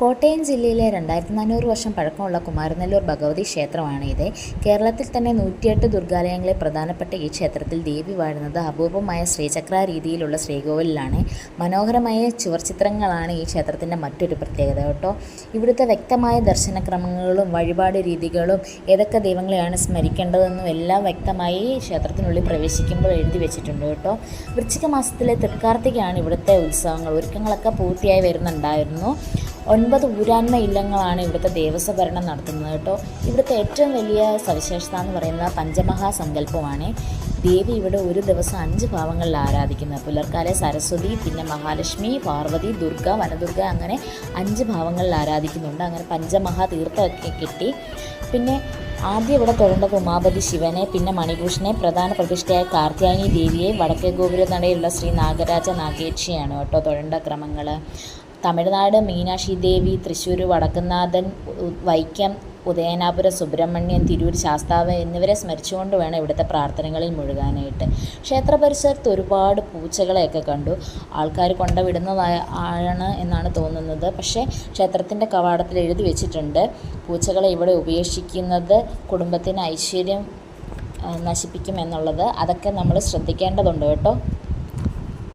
കോട്ടയം ജില്ലയിലെ രണ്ടായിരത്തി നാനൂറ് വർഷം പഴക്കമുള്ള കുമാരനെല്ലൂർ ഭഗവതി ക്ഷേത്രമാണ് ഇത്. കേരളത്തിൽ തന്നെ നൂറ്റിയെട്ട് ദുർഗാലയങ്ങളെ പ്രധാനപ്പെട്ട ഈ ക്ഷേത്രത്തിൽ ദേവി വാഴുന്നത് അപൂർവമായ ശ്രീചക്ര രീതിയിലുള്ള ശ്രീകോവിലാണ് മനോഹരമായ ചുവർചിത്രങ്ങളാണ് ഈ ക്ഷേത്രത്തിന്റെ മറ്റൊരു പ്രത്യേകത കേട്ടോ. ഇവിടുത്തെ വ്യക്തമായ ദർശനക്രമങ്ങളും വഴിപാട് രീതികളും ഏതൊക്കെ ദൈവങ്ങളെയാണ് സ്മരിക്കേണ്ടതെന്നും എല്ലാം വ്യക്തമായി ക്ഷേത്രത്തിനുള്ളിൽ പ്രവേശിക്കുമ്പോൾ എഴുതി വെച്ചിട്ടുണ്ട് കേട്ടോ. വൃശ്ചിക മാസത്തിലെ തൃക്കാർത്തികയാണ് ഇവിടുത്തെ ഉത്സവങ്ങൾ. ഒരുക്കങ്ങളൊക്കെ പൂർത്തിയായി വരുന്നുണ്ടായിരുന്നു. ഒൻപത് ഊരാന്മ ഇല്ലങ്ങളാണ് ഇവിടുത്തെ ദേവസ്വ ഭരണം നടത്തുന്നത് കേട്ടോ. ഇവിടുത്തെ ഏറ്റവും വലിയ സവിശേഷത എന്ന് പറയുന്നത് പഞ്ചമഹാസങ്കല്പമാണ്. ദേവി ഇവിടെ ഒരു ദിവസം അഞ്ച് ഭാവങ്ങളിൽ ആരാധിക്കുന്നത് പുലർക്കാലെ സരസ്വതി പിന്നെ മഹാലക്ഷ്മി പാർവതി ദുർഗ വനദുർഗ അങ്ങനെ അഞ്ച് ഭാവങ്ങളിൽ ആരാധിക്കുന്നുണ്ട്. അങ്ങനെ പഞ്ചമഹാ തീർത്ഥമൊക്കെ കിട്ടി. പിന്നെ ആദ്യം ഇവിടെ തൊഴേണ്ടത് ഉമാപതി ശിവനെ പിന്നെ മണിഭൂഷണെ പ്രധാന പ്രതിഷ്ഠയായ കാർത്യായനി ദേവിയെ വടക്കേ ഗോപുരനടയിലുള്ള ശ്രീ നാഗരാജ നാഗേക്ഷിയാണ് കേട്ടോ തൊഴേണ്ട ക്രമങ്ങൾ തമിഴ്നാട് മീനാക്ഷി ദേവി തൃശ്ശൂർ വടക്കുന്നാഥൻ വൈക്കം ഉദയനാപുരം സുബ്രഹ്മണ്യൻ തിരൂർ ശാസ്താവ് എന്നിവരെ സ്മരിച്ചുകൊണ്ട് വേണം ഇവിടുത്തെ പ്രാർത്ഥനകളിൽ മുഴുകാനായിട്ട്. ക്ഷേത്ര പരിസരത്ത് ഒരുപാട് പൂച്ചകളെയൊക്കെ കണ്ടു. ആൾക്കാർ കൊണ്ടുവിടുന്നതായ ആണ് എന്നാണ് തോന്നുന്നത്. പക്ഷേ ക്ഷേത്രത്തിന്റെ കവാടത്തിൽ എഴുതി വെച്ചിട്ടുണ്ട് പൂച്ചകളെ ഇവിടെ ഉപേക്ഷിക്കുന്നത് കുടുംബത്തിന് ഐശ്വര്യം നശിപ്പിക്കും എന്നുള്ളത്. അതൊക്കെ നമ്മൾ ശ്രദ്ധിക്കേണ്ടതുണ്ട് കേട്ടോ.